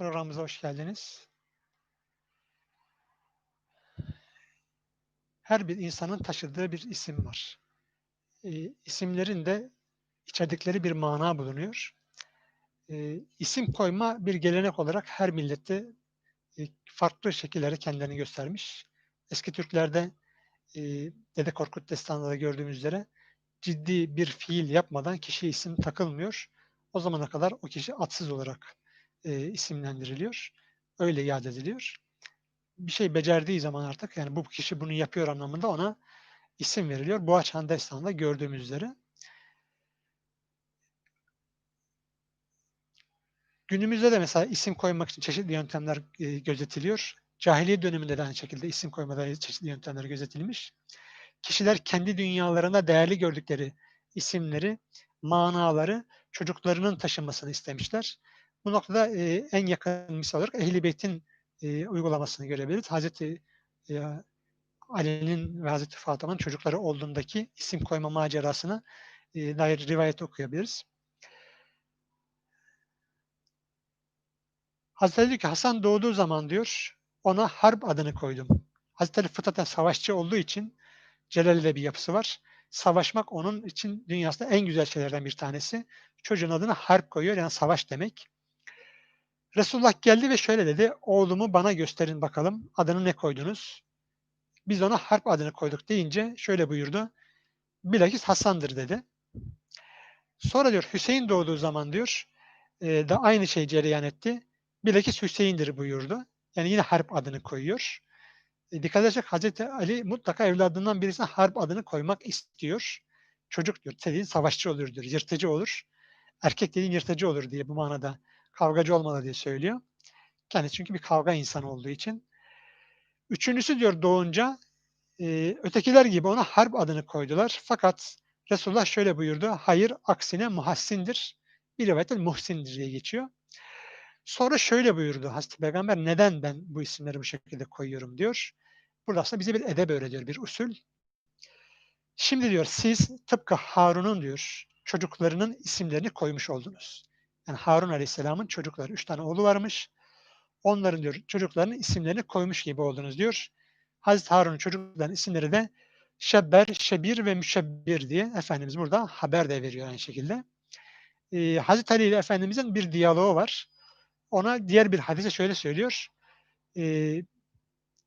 Programımıza hoş geldiniz. Her bir insanın taşıdığı bir isim var. E, isimlerin de içerdikleri bir mana bulunuyor. E, isim koyma bir gelenek olarak her millette e, farklı şekillerde kendilerini göstermiş. Eski Türklerde e, Dede Korkut destanında gördüğümüz üzere ciddi bir fiil yapmadan kişiye isim takılmıyor. O zamana kadar o kişi atsız olarak e, isimlendiriliyor. Öyle iade ediliyor. Bir şey becerdiği zaman artık yani bu kişi bunu yapıyor anlamında ona isim veriliyor. Boğaçhan Destanı'nda gördüğümüz üzere. Günümüzde de mesela isim koymak için çeşitli yöntemler e, gözetiliyor. Cahiliye döneminde de aynı şekilde isim koymada çeşitli yöntemler gözetilmiş. Kişiler kendi dünyalarında değerli gördükleri isimleri, manaları çocuklarının taşınmasını istemişler. Bu noktada e, en yakın misal olarak Ehl-i Beyt'in e, uygulamasını görebiliriz. Hazreti e, Ali'nin ve Hazreti Fatıma'nın çocukları olduğundaki isim koyma macerasını e, dair rivayet okuyabiliriz. Hazreti diyor ki Hasan doğduğu zaman diyor ona Harp adını koydum. Hazreti Ali savaşçı olduğu için Celal'de bir yapısı var. Savaşmak onun için dünyasında en güzel şeylerden bir tanesi. Çocuğun adını Harp koyuyor yani savaş demek. Resulullah geldi ve şöyle dedi. Oğlumu bana gösterin bakalım. Adını ne koydunuz? Biz ona Harp adını koyduk deyince şöyle buyurdu. Bilakis Hasan'dır dedi. Sonra diyor Hüseyin doğduğu zaman diyor e, da aynı şey cereyan etti. Bilakis Hüseyin'dir buyurdu. Yani yine Harp adını koyuyor. E, dikkat edersek Hazreti Ali mutlaka evladından birisine Harp adını koymak istiyor. Çocuk diyor, dediğin savaşçı olur diyor, yırtıcı olur. Erkek dediğin yırtıcı olur diye bu manada kavgacı olmalı diye söylüyor. Kendisi çünkü bir kavga insanı olduğu için. Üçüncüsü diyor doğunca e, ötekiler gibi ona harp adını koydular. Fakat Resulullah şöyle buyurdu. Hayır aksine muhassindir. Bir rivayette muhsindir diye geçiyor. Sonra şöyle buyurdu Hazreti Peygamber neden ben bu isimleri bu şekilde koyuyorum diyor. Burada aslında bize bir edeb öğretiyor, bir usul. Şimdi diyor siz tıpkı Harun'un diyor çocuklarının isimlerini koymuş oldunuz. Yani Harun Aleyhisselam'ın çocukları, üç tane oğlu varmış. Onların diyor çocuklarının isimlerini koymuş gibi oldunuz diyor. Hazreti Harun'un çocuklarının isimleri de Şebber, Şebir ve Müşebbir diye Efendimiz burada haber de veriyor aynı şekilde. Ee, Hazreti Ali ile Efendimiz'in bir diyaloğu var. Ona diğer bir hadise şöyle söylüyor. Ee,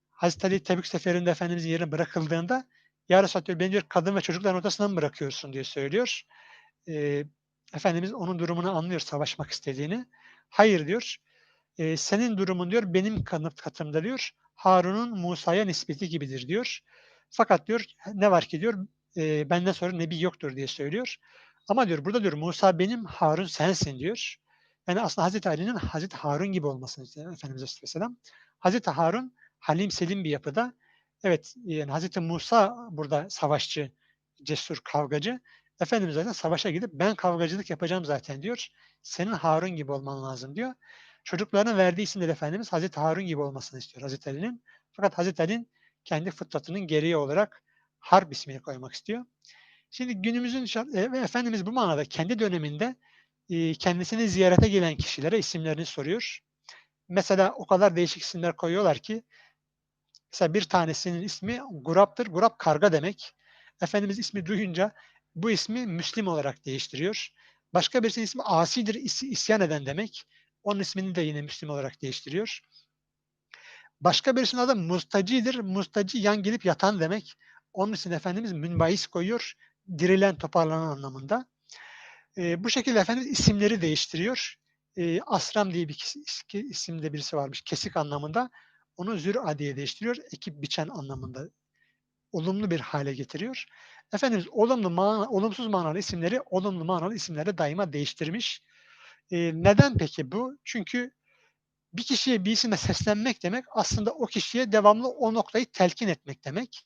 Hazreti Ali Tebük seferinde Efendimiz'in yerine bırakıldığında Ya Resulallah diyor, beni diyor kadın ve çocukların ortasına mı bırakıyorsun diye söylüyor. Ee, Efendimiz onun durumunu anlıyor savaşmak istediğini. Hayır diyor. E, senin durumun diyor benim kanıt katımda diyor. Harun'un Musa'ya nispeti gibidir diyor. Fakat diyor ne var ki diyor e, benden sonra nebi yoktur diye söylüyor. Ama diyor burada diyor Musa benim Harun sensin diyor. Yani aslında Hazreti Ali'nin Hazreti Harun gibi olmasını istiyor Efendimiz Aleyhisselam. Hazreti Harun halim selim bir yapıda. Evet yani Hazreti Musa burada savaşçı, cesur, kavgacı. Efendimiz zaten savaşa gidip ben kavgacılık yapacağım zaten diyor. Senin Harun gibi olman lazım diyor. Çocuklarına verdiği isimler Efendimiz Hazreti Harun gibi olmasını istiyor Hazreti Ali'nin. Fakat Hazreti Ali'nin kendi fıtratının gereği olarak Harp ismini koymak istiyor. Şimdi günümüzün e, Efendimiz bu manada kendi döneminde e, kendisini ziyarete gelen kişilere isimlerini soruyor. Mesela o kadar değişik isimler koyuyorlar ki mesela bir tanesinin ismi Gurap'tır. Gurap karga demek. Efendimiz ismi duyunca bu ismi Müslim olarak değiştiriyor. Başka birisinin ismi Asidir, is isyan eden demek. Onun ismini de yine Müslim olarak değiştiriyor. Başka birisinin adı Mustacidir. Mustaci yan gelip yatan demek. Onun için Efendimiz münbahis koyuyor. Dirilen, toparlanan anlamında. E, bu şekilde Efendimiz isimleri değiştiriyor. E, Asram diye bir isimde birisi varmış. Kesik anlamında. Onu Zür'a diye değiştiriyor. Ekip biçen anlamında olumlu bir hale getiriyor. Efendimiz olumlu mana, olumsuz manalı isimleri olumlu manalı isimlere daima değiştirmiş. Ee, neden peki bu? Çünkü bir kişiye bir isimle seslenmek demek aslında o kişiye devamlı o noktayı telkin etmek demek.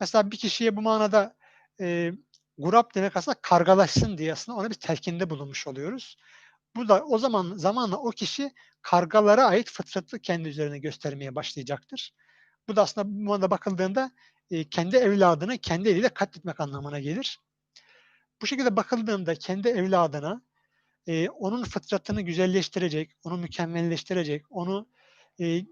Mesela bir kişiye bu manada e, gurap demek aslında kargalaşsın diye aslında ona bir telkinde bulunmuş oluyoruz. Bu da o zaman zamanla o kişi kargalara ait fıtratı kendi üzerine göstermeye başlayacaktır. Bu da aslında bu manada bakıldığında e, kendi evladını kendi eliyle katletmek anlamına gelir. Bu şekilde bakıldığında kendi evladına eee, onun fıtratını güzelleştirecek, onu mükemmelleştirecek, onu, eee,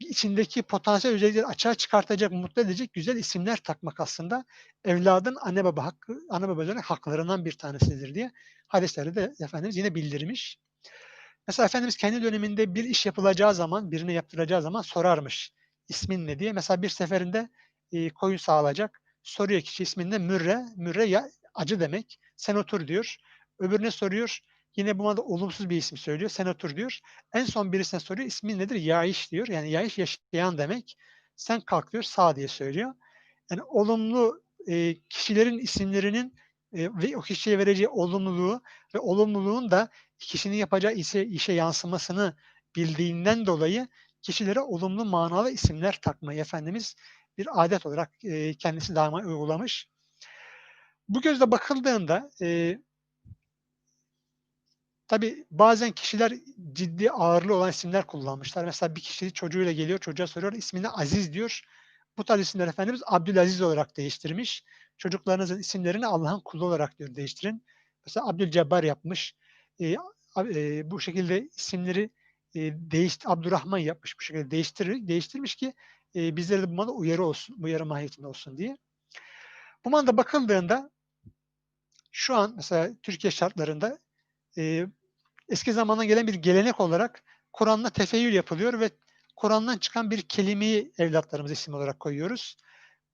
içindeki potansiyel özellikleri açığa çıkartacak, mutlu edecek güzel isimler takmak aslında evladın anne baba hakkı anne baba üzerine haklarından bir tanesidir diye hadislerde de Efendimiz yine bildirmiş. Mesela Efendimiz kendi döneminde bir iş yapılacağı zaman, birine yaptıracağı zaman sorarmış, "İsmin ne?" diye. Mesela bir seferinde, eee, koyun sağılacak. Soruyor kişi ismin ne? Mürre. Mürre ya acı demek. "Sen otur." diyor. Öbürüne soruyor. Yine buna da olumsuz bir isim söylüyor. "Sen otur." diyor. En son birisine soruyor. "İsmin nedir?" "Yaiş." diyor. Yani yaiş yaşayan demek. "Sen kalk." diyor. "Sağ." diye söylüyor. Yani olumlu, eee, kişilerin isimlerinin, eee, ve o kişiye vereceği olumluluğu ve olumluluğun da kişinin yapacağı işe işe yansımasını bildiğinden dolayı kişilere olumlu manalı isimler takmayı Efendimiz bir adet olarak, eee, kendisi daima uygulamış. Bu gözle bakıldığında, eee tabii bazen kişiler ciddi ağırlığı olan isimler kullanmışlar. Mesela bir kişi çocuğuyla geliyor, çocuğa soruyor, ismine Aziz diyor. Bu tarz isimleri Efendimiz Abdülaziz olarak değiştirmiş. Çocuklarınızın isimlerini Allah'ın kulu olarak diyor değiştirin. Mesela Abdülcebbar yapmış. A eee, bu şekilde isimleri, eee, değişti Abdurrahman yapmış bu şekilde değiştirir değiştirmiş ki, eee, bizlere de bu manada uyarı olsun, uyarı mahiyetinde olsun diye. Bu manada bakıldığında şu an mesela Türkiye şartlarında, eee, eski zamandan gelen bir gelenek olarak Kur'an'la tefeyyül yapılıyor ve Kur'an'dan çıkan bir kelimeyi evlatlarımıza isim olarak koyuyoruz.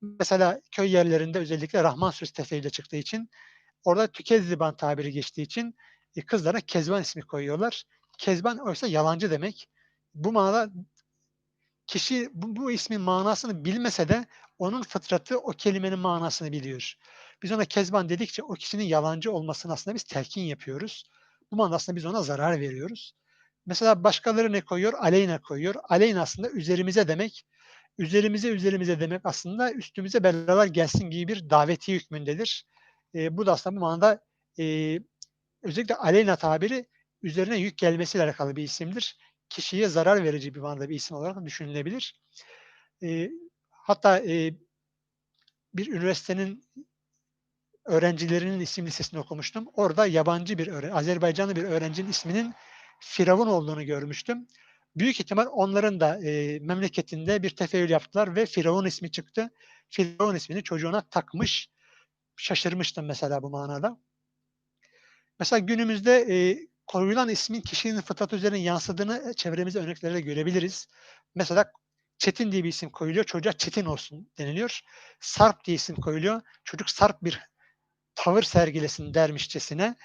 Mesela köy yerlerinde özellikle Rahman suresi tefeyyülle çıktığı için orada tükezziban tabiri geçtiği için, eee, kızlara Kezban ismi koyuyorlar. Kezban oysa yalancı demek. Bu manada kişi bu bu ismin manasını bilmese de onun fıtratı o kelimenin manasını biliyor. Biz ona Kezban dedikçe o kişinin yalancı olmasını aslında biz telkin yapıyoruz. Bu manada aslında biz ona zarar veriyoruz. Mesela başkaları ne koyuyor? Aleyna koyuyor. Aleyna aslında üzerimize demek. Üzerimize, üzerimize demek aslında üstümüze belalar gelsin gibi bir davetiye hükmündedir. Eee, bu da aslında bu manada, eee, özellikle aleyna tabiri üzerine yük gelmesiyle alakalı bir isimdir. Kişiye zarar verici bir manada bir isim olarak düşünülebilir. Eee, hatta, eee, bir üniversitenin öğrencilerinin isim listesini okumuştum. Orada yabancı bir Azerbaycanlı bir öğrencinin isminin Firavun olduğunu görmüştüm. Büyük ihtimal onların da, eee, memleketinde bir tefeyyül yaptılar ve Firavun ismi çıktı. Firavun ismini çocuğuna takmış. Şaşırmıştım mesela bu manada. Mesela günümüzde, eee, koyulan ismin kişinin fıtratı üzerine yansıdığını, eee, çevremizde örneklerle görebiliriz. Mesela Çetin diye bir isim koyuluyor, çocuğa Çetin olsun deniliyor. Sarp diye isim koyuluyor, çocuk sarp bir tavır sergilesin dermişçesine.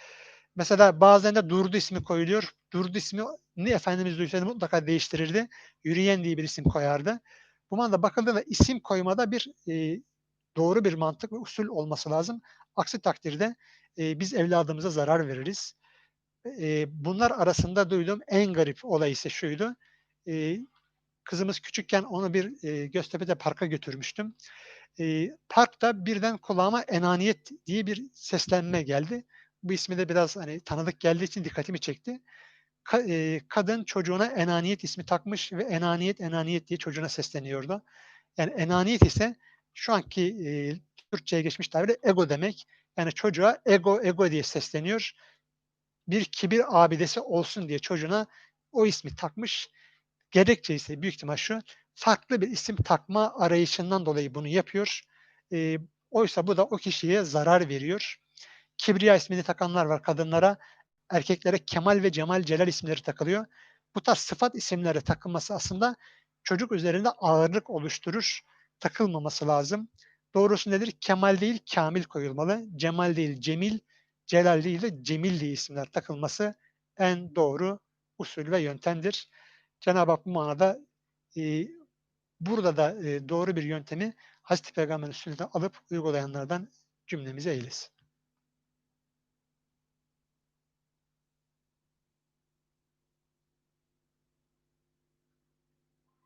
Mesela bazen de Durdu ismi koyuluyor. Durdu ismini Efendimiz duysaydı mutlaka değiştirirdi. Yürüyen diye bir isim koyardı. Bu manada bakıldığında isim koymada bir, eee, doğru bir mantık ve usul olması lazım. Aksi takdirde, eee, biz evladımıza zarar veririz. Eee, bunlar arasında duyduğum en garip olay ise şuydu. Eee, kızımız küçükken onu bir, eee, Göztepe'de parka götürmüştüm. Eee, parkta birden kulağıma Enaniyet diye bir seslenme geldi. Bu ismi de biraz, hani, tanıdık geldiği için dikkatimi çekti. Ka eee, kadın çocuğuna Enaniyet ismi takmış ve Enaniyet, Enaniyet diye çocuğuna sesleniyordu. Yani Enaniyet ise şu anki, eee, Türkçeye geçmiş tabirle ego demek. Yani çocuğa ego, ego diye sesleniyor. Bir kibir abidesi olsun diye çocuğuna o ismi takmış. Gerekçe ise büyük ihtimal şu, farklı bir isim takma arayışından dolayı bunu yapıyor. Eee, oysa bu da o kişiye zarar veriyor. Kibriya ismini takanlar var kadınlara. Erkeklere Kemal ve Cemal, Celal isimleri takılıyor. Bu tarz sıfat isimleri takılması aslında çocuk üzerinde ağırlık oluşturur. Takılmaması lazım. Doğrusu nedir? Kemal değil, Kamil koyulmalı. Cemal değil, Cemil, Celal değil de Cemil diye isimler takılması en doğru usul ve yöntemdir. Cenab-ı Hak bu manada, eee, burada da, eee, doğru bir yöntemi Hazreti Peygamber'in sünnetinden alıp uygulayanlardan cümlemizi eylesin.